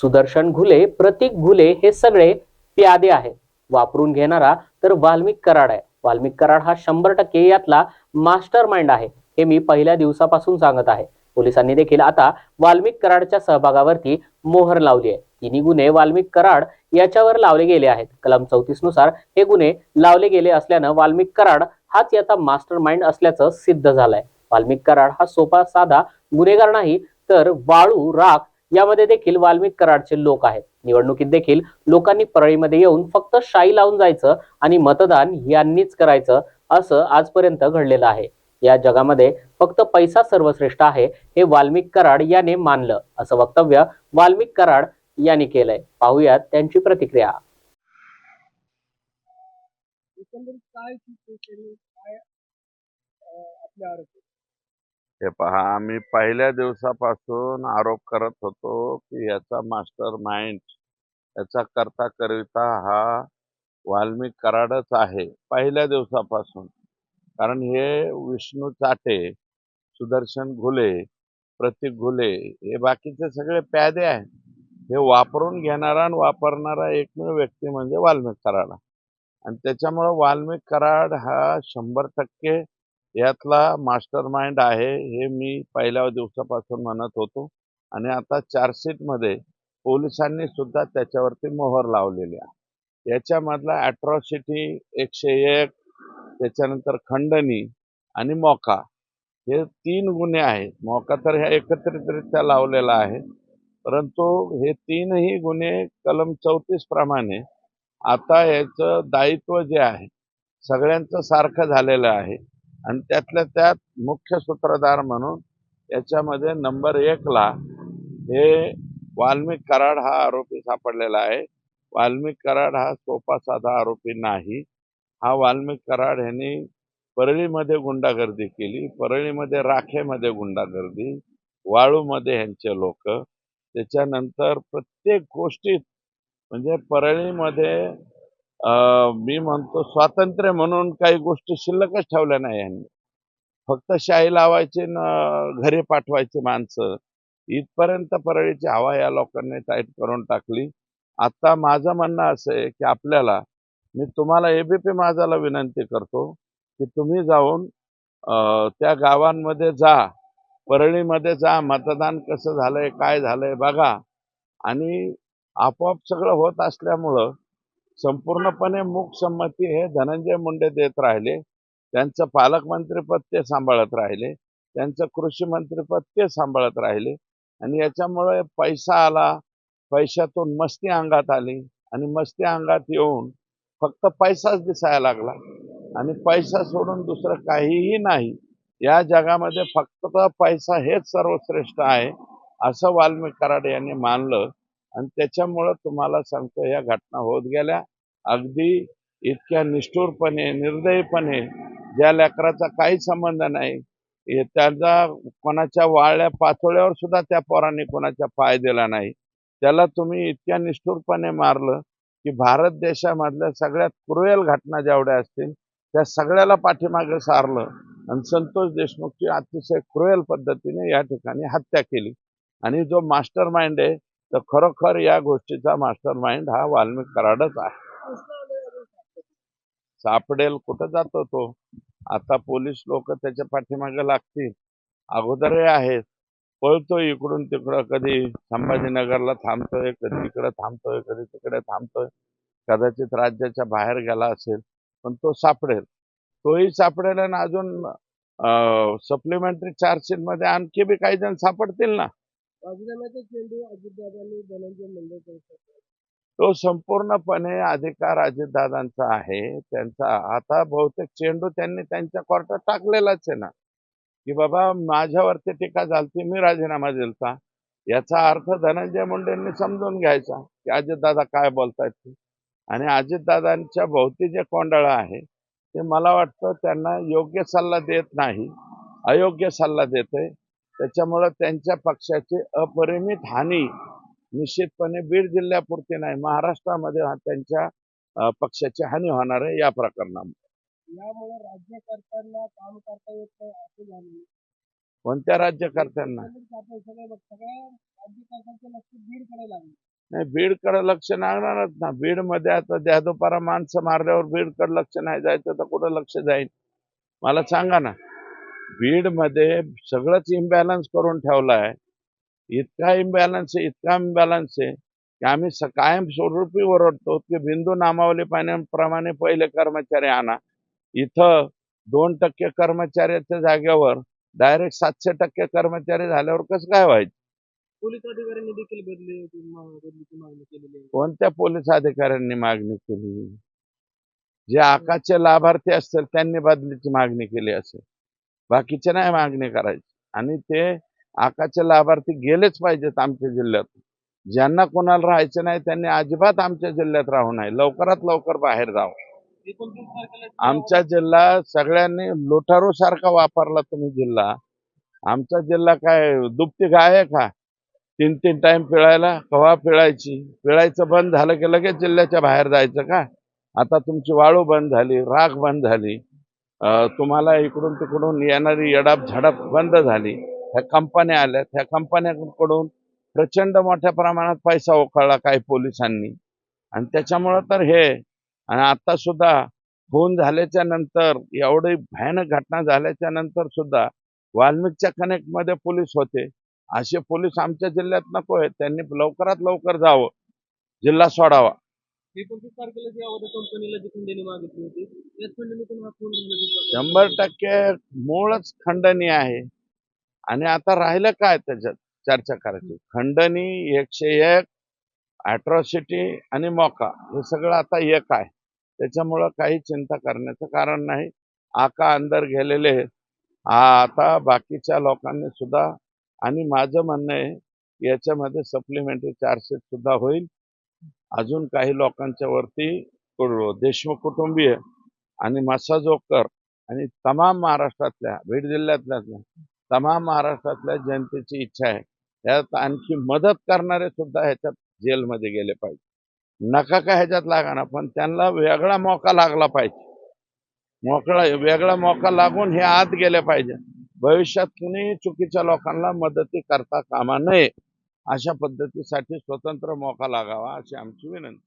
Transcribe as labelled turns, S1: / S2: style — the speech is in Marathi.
S1: सुदर्शन घुले प्रतीक घुले हे सगळे प्यादे आहेत. वापरून घेणारा तर वाल्मिक कराड आहे. वाल्मिक कराड हा शंभर टक्के यातला मास्टर माइंड आहे हे मी पहिल्या दिवसापासून सांगत आहे. पोलिसांनी देखील आता वाल्मिक कराडच्या सहभागावरती मोहर लावली आहे. तिन्ही गुन्हे वाल्मिक कराड याच्यावर लावले गेले आहेत. कलम चौतीसनुसार हे गुन्हे लावले गेले असल्यानं वाल्मिक कराड हाच याचा मास्टर माइंड असल्याचं सिद्ध झालंय. वाल्मिक कराड हा सोपा साधा गुन्हेगार नाही तर वाळू राख यामध्ये देखील वाल्मिक कराडचे लोक आहेत. निवडणुकीत देखील लोकांनी परळीमध्ये येऊन फक्त शाई लावून जायचं आणि मतदान यांनीच करायचं असं आजपर्यंत घडलेलं आहे. या जगामध्ये फक्त पैसा सर्वश्रेष्ठ आहे हे वाल्मिक कराड याने मानलं. असं वक्तव्य वाल्मिक कराड यांनी केलंय. पाहूयात त्यांची प्रतिक्रिया.
S2: काय सिच्युएशन काय अं, आपले आरोप आहेत?
S3: हे पहा आम्ही पहिल्या दिवसापासून आरोप करत होतो की याचा मास्टर माइंड याचा करता करिता हा वाल्मिक कराडच आहे पहिल्या दिवसापासून. कारण हे विष्णू चाटे सुदर्शन घुले प्रतीक घुले हे बाकीचे सगळे प्यादे आहेत. हे वापरून घेणारा आणि वापरणारा एकमेव व्यक्ती म्हणजे वाल्मिक कराड. आणि त्याच्यामुळं वाल्मिक कराड हा शंभर टक्के यातला मास्टर माइंड आहे हे मी पहिल्या दिवसापासून म्हणत होतो. आणि आता चार्जशीटमध्ये पोलिसांनी सुद्धा त्याच्यावरती मोहर लावलेली आहे. याच्यामधला ॲट्रॉसिटी एकशे एक त्याच्यानंतर खंडणी आणि मोका. हे तीन गुन्हे आहेत. मोका तर ह्या एकत्रितरित्या लावलेला आहे. परंतु हे तीनही गुन्हे कलम चौतीस प्रमाणे आता याचं दायित्व जे आहे सगळ्यांचं सारखं झालेलं आहे. आणि त्यातल्या त्यात मुख्य सूत्रधार म्हणून याच्यामध्ये नंबर एकला हे वाल्मिक कराड हा आरोपी सापडलेला आहे. वाल्मिक कराड हा सोपा साधा आरोपी नाही. हा वाल्मिक कराड ह्यांनी परळीमध्ये गुंडागर्दी केली. परळीमध्ये राखेमध्ये गुंडागर्दी वाळूमध्ये ह्यांचे लोक. त्याच्यानंतर प्रत्येक गोष्टीत म्हणजे परळीमध्ये मी म्हणतो स्वातंत्र्य म्हणून काही गोष्टी शिल्लकच ठेवल्या नाही यांनी. फक्त शाही लावायची न घरी पाठवायची माणसं. इथपर्यंत परळीची हवा या लोकांनी टाईट करून टाकली. आता माझं म्हणणं असं आहे की आपल्याला मी तुम्हाला एबीपी माझाला विनंती करतो की तुम्ही जाऊन त्या गावांमध्ये जा. परळीमध्ये जा मतदान कसं झालंय काय झालंय बघा. आणि आपोआप सगळं होत असल्यामुळं संपूर्णपणे मूकसंमती हे धनंजय मुंडे देत राहिले. त्यांचं पालकमंत्रीपद ते सांभाळत राहिले. त्यांचं कृषी मंत्रीपद ते सांभाळत राहिले. आणि याच्यामुळे पैसा आला. पैशातून मस्ती अंगात आली. आणि मस्ती अंगात येऊन फक्त पैसाच दिसायला लागला. आणि पैसा सोडून दुसरं काहीही नाही. या जगामध्ये फक्त पैसा हेच सर्वश्रेष्ठ आहे असं वाल्मिक कराड यांनी मानलं. आणि त्याच्यामुळं तुम्हाला सांगतो ह्या घटना होत गेल्या. अगदी इतक्या निष्ठुरपणे निर्दयीपणे ज्या लेकराचा काही संबंध नाही त्याचा कोणाच्या वाळल्या पाचोळ्यावर सुद्धा त्या पोरांनी कोणाच्या पाय दिला नाही. त्याला तुम्ही इतक्या निष्ठुरपणे मारलं की भारत देशामधल्या सगळ्यात क्रुएल घटना जेवढ्या असतील त्या सगळ्याला पाठीमागे सारलं आणि संतोष देशमुखची अतिशय क्रुएल पद्धतीने या ठिकाणी हत्या केली. आणि जो मास्टर माइंड आहे तर खरोखर या गोष्टीचा मास्टर माइंड हा वाल्मिक कराडच आहे.
S2: सापडेल
S3: कुठं जातो तो? आता पोलीस लोक त्याच्या पाठीमागे लागतील. अगोदरही आहेत. पळतो इकडून तिकडं. कधी संभाजीनगरला थांबतोय कधी तिकडे थांबतोय कधी तिकडे थांबतोय. कदाचित राज्याच्या बाहेर गेला असेल पण तो सापडेल. तोही सापडेल आणि अजून सप्लिमेंटरी चार्जशीटमध्ये आणखी बी काही जण सापडतील ना?
S2: राजीनाम्याचा चेंडू अजितदादांनी धनंजय मुंडे
S3: तो संपूर्णपणे अधिकार अजितदादांचा आहे. त्यांचा आता बहुतेक चेंडू त्यांनी त्यांच्या कोर्टात टाकलेलाच आहे ना. की बाबा माझ्यावरती टीका झालती मी राजीनामा दिलता. याचा अर्थ धनंजय मुंडेंनी समजून घ्यायचा की अजितदादा काय बोलतायत ते. आणि अजितदादांच्या भोवती जे कोंडाळं आहे ते मला वाटतं त्यांना योग्य सल्ला देत नाही अयोग्य सल्ला देते त्याच्यामुळं त्यांच्या पक्षाची अपरिमित हानी निश्चितपणे बीड जिल्ह्यापुरती नाही महाराष्ट्रामध्ये हा त्यांच्या पक्षाची हानी होणार आहे या प्रकरणामध्ये
S2: यामुळे राज्यकर्त्यांना काम करता येत नाही असं झालं
S3: कोणत्या राज्यकर्त्यांना?
S2: लक्ष बीडकडे लागलं.
S3: नाही बीडकडे लक्ष लागणारच ना. बीडमध्ये आता द्यादोपारा माणसं मारल्यावर बीडकडे लक्ष नाही जायचं तर कुठं लक्ष जाईल? मला सांगा ना. बीडमध्ये सगळंच इम्बॅलन्स करून ठेवलाय. इतका इम्बॅलन्स आहे इतका इम्बॅलन्स आहे की आम्ही कायम स्वरूपी ओरडतो की बिंदू नामावली पाण्याप्रमाणे पहिले कर्मचारी आणा. इथं दोन टक्के कर्मचाऱ्याच्या जागेवर डायरेक्ट सातशे टक्के कर्मचारी झाल्यावर कसं काय व्हायचं?
S2: पोलीस अधिकाऱ्यांनी देखील बदली बदलीची मागणी केलेली आहे.
S3: कोणत्या पोलीस अधिकाऱ्यांनी मागणी केली? जे आकाशचे लाभार्थी असतील त्यांनी बदलीची मागणी केली असेल. बाकीचे नाही मागणी करायची. आणि ते आकाशचे लाभार्थी गेलेच पाहिजेत आमच्या जिल्ह्यात. ज्यांना कोणाला राहायचं नाही त्यांनी अजिबात आमच्या जिल्ह्यात राहू नये. लवकरात लवकर बाहेर जावं. आमचा जिल्हा सगळ्यांनी लोटारू सारखा वापरला तुम्ही जिल्हा. आमचा जिल्हा काय दुपटी गाय आहे का? तीन तीन टाइम पिळायला. कवा पिळायची? पिळायचं बंद झालं की लगेच जिल्ह्याच्या बाहेर जायचं का? आता तुमची वाळू बंद झाली राख बंद झाली. तुम्हाला इकडून तिकडून येणारी यडाप झडप बंद झाली. ह्या कंपन्या आल्या. त्या कंपन्यांकडून प्रचंड मोठ्या प्रमाणात पैसा उकळला काही पोलिसांनी. आणि त्याच्यामुळं तर हे आणि आता सुद्धा खून झाल्याच्यानंतर एवढी भयानक घटना झाल्याच्यानंतर सुद्धा वाल्मिकच्या कनेक्टमध्ये पोलीस होते. असे पोलीस आमच्या जिल्ह्यात नको आहेत. त्यांनी लवकरात लवकर जावं. जिल्हा सोडावा.
S2: एकोणतीस तारखेला जी कंपनीला जी खंडणी मागितली होती त्याच खंडणीतून हा फोन
S3: शंभर टक्के मूळच खंडणी आहे. आणि आता राहिलं काय त्याच्यात? चर्चा करायची. खंडणी एकशे एक अॅट्रॉसिटी आणि मोका हे सगळं आता एक आहे. त्याच्यामुळं काही चिंता करण्याचं कारण नाही. आका अंदर गेलेले आहेत. आता बाकीच्या लोकांनी सुद्धा आणि माझं म्हणणं आहे याच्यामध्ये सप्लिमेंटरी चार्जशीट सुद्धा होईल. अजून काही लोकांच्या वरती देशमुख कुटुंबीय आणि मसाजोकर आणि तमाम महाराष्ट्रातल्या बीड जिल्ह्यातल्या तमाम महाराष्ट्रातल्या जनतेची इच्छा आहे. त्यात आणखी मदत करणारे सुद्धा ह्याच्यात जेलमध्ये गेले पाहिजे. नका का ह्याच्यात लागा पण त्यांना वेगळा मौका लागला पाहिजे. मोकळा वेगळा मौका लागून हे आत गेले पाहिजे. भविष्यात कुणी चुकीच्या लोकांना मदती करता कामा नये. अशा पद्धतीसाठी स्वतंत्र मौका लागावा अशी आमची विनंती.